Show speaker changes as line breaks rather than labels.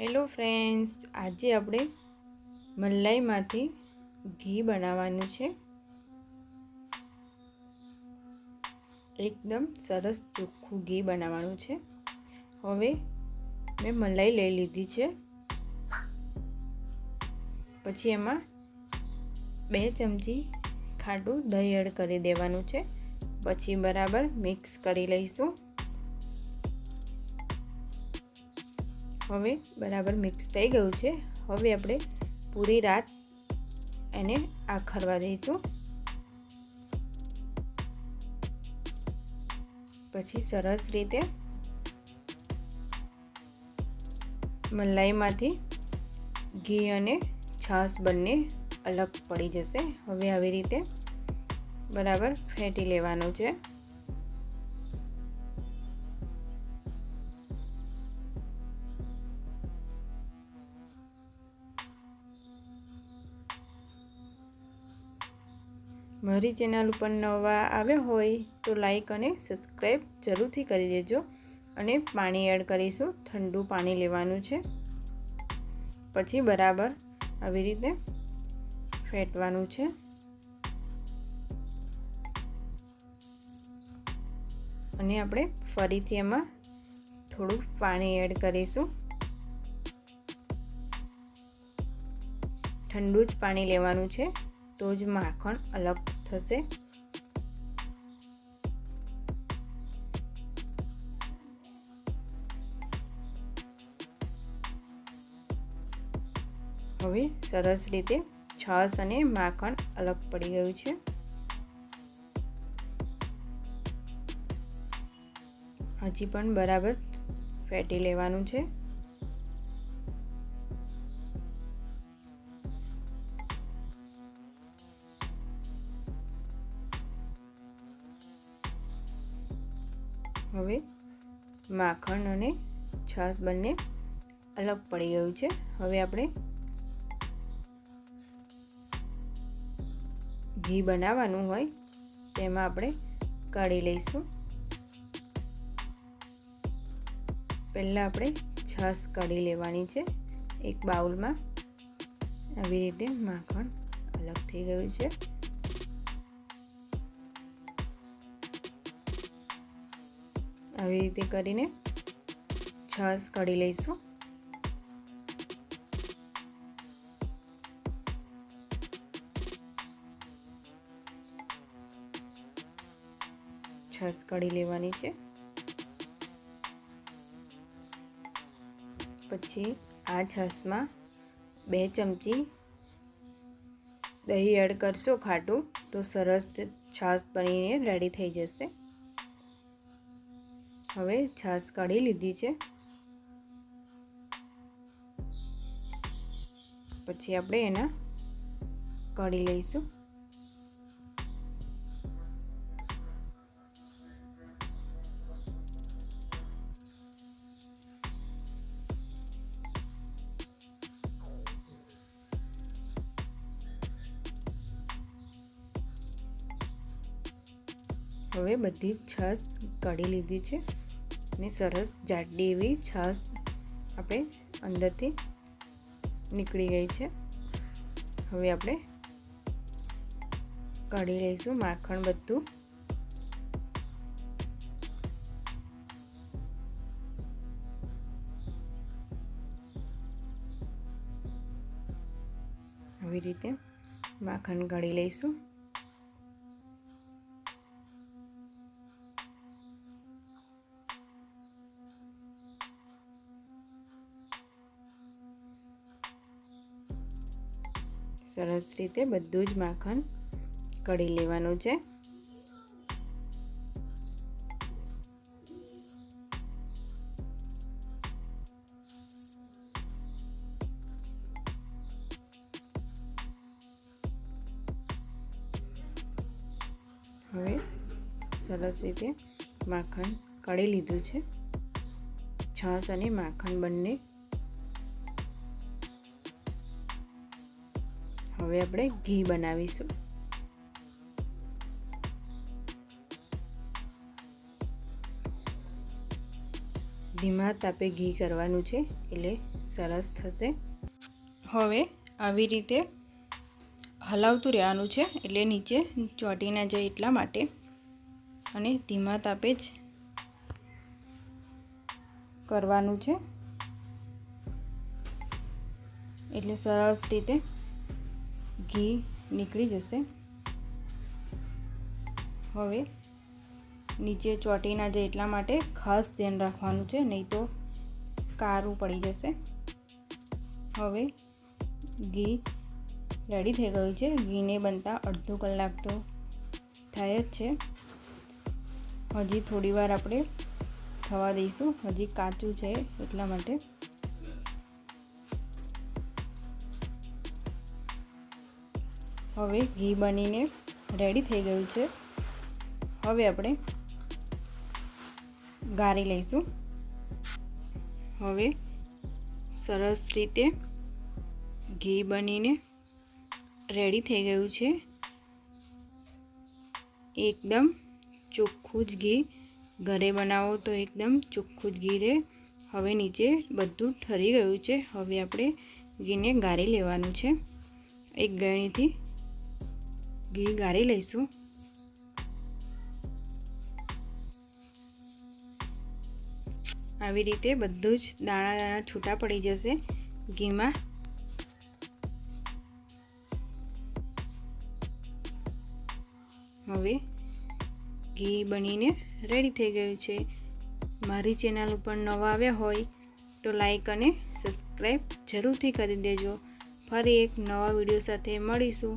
Hello friends, આજે આપણે મલાઈમાંથી ઘી બનાવવાનું છે. એકદમ સરસ ચોખ્ખું ઘી બનાવવાનું છે. હવે મેં મલાઈ લઈ લીધી છે. પછી એમાં બે ચમચી ખાટું દહીં એડ કરી દેવાનું છે. પછી બરાબર મિક્સ કરી લઈશું. હવે બરાબર મિક્સ થઈ ગયું છે. હવે આપણે પૂરી રાત એને આખરવા દઈશું. પછી સરસ રીતે મલાઈમાંથી ઘી અને છાશ બંને અલગ પડી જશે. હવે આવી રીતે બરાબર ફેંટી લેવાનું છે. મારી ચેનલ ઉપર નવા આવ્યા હોય તો લાઈક અને સબસ્ક્રાઈબ જરૂરથી કરી દેજો અને પાણી એડ કરીશું. ઠંડુ પાણી લેવાનું છે. પછી બરાબર આવી રીતે ફેટવાનું છે. અને આપણે ફરીથી એમાં થોડું પાણી એડ કરીશું. ઠંડુ જ પાણી લેવાનું છે. તો જ માખણ અલગ થશે. હવે સરસ રીતે છાશ અને માખણ અલગ પડી ગયું છે. હજી પણ બરાબર ફેટી લેવાનું છે. હવે માખણ અને છાશ બંને અલગ પડી ગયું છે. હવે આપણે ઘી બનાવવાનું હોય તેમાં આપણે કાઢી લઈશું. પહેલાં આપણે છાશ કાઢી લેવાની છે. એક બાઉલમાં આવી રીતે માખણ અલગ થઈ ગયું છે. આવી રીતે કરીને છાશ કાઢી લઈશું. છાશ કાઢી લેવાની છે. પછી આ છાશમાં બે ચમચી દહીં એડ કરશો ખાટું, તો સરસ છાશ બનીને રેડી થઈ જશે. હવે છાશ કાઢી લીધી છે. પછી આપણે એના કાઢી લઈશું. હવે બધી છાશ કાઢી લીધી છે. અને સરસ જાડી એવી છાશ આપણે અંદરથી નીકળી ગઈ છે. હવે આપણે કાઢી લઈશું માખણ બધું. આવી રીતે માખણ કાઢી લઈશું. સરસ રીતે બધું જ માખણ કઢી લેવાનું છે. હવે સરસ રીતે માખણ કઢી લીધું છે. છાશ અને માખણ બંને હવે આપણે ઘી બનાવીશું. ધીમા તાપે ઘી કરવાનું છે, એટલે સરસ થશે. હવે આવી રીતે હલાવતું રહેવાનું છે, એટલે નીચે ચોંટી ના જાય એટલા માટે. અને ધીમા તાપે જ કરવાનું છે. એટલે સરસ રીતે ઘી નીકળી જશે. હવે નીચે ચોટીના જાય એટલા માટે ખાસ ધ્યાન રાખવાનું છે, નહીં તો કારું પડી જશે. હવે ઘી રેડી થઈ ગયું છે. ઘીને બનતા અડધો કલાક તો થાય જ છે. હજી થોડી વાર આપણે થવા દઈશું. હજી કાચું છે એટલા માટે. હવે ઘી બનીને રેડી થઈ ગયું છે. હવે આપણે ગાળી લઈશું. હવે સરસ રીતે ઘી બનીને રેડી થઈ ગયું છે. એકદમ ચોખ્ખું જ ઘી. ઘરે બનાવો તો એકદમ ચોખ્ખું જ ઘી રહે. હવે નીચે બધું ઠરી ગયું છે. હવે આપણે ઘીને ગાળી લેવાનું છે. એક ગળણીથી ઘી ગાળી લઈશું. આવી રીતે બધું જ દાણા દાણા છૂટા પડી જશે ઘીમાં. હવે ઘી બનીને રેડી થઈ ગયું છે. મારી ચેનલ ઉપર નવા આવ્યા હોય તો લાઈક અને સબસ્ક્રાઈબ જરૂરથી કરી દેજો. ફરી એક નવા વીડિયો સાથે મળીશું.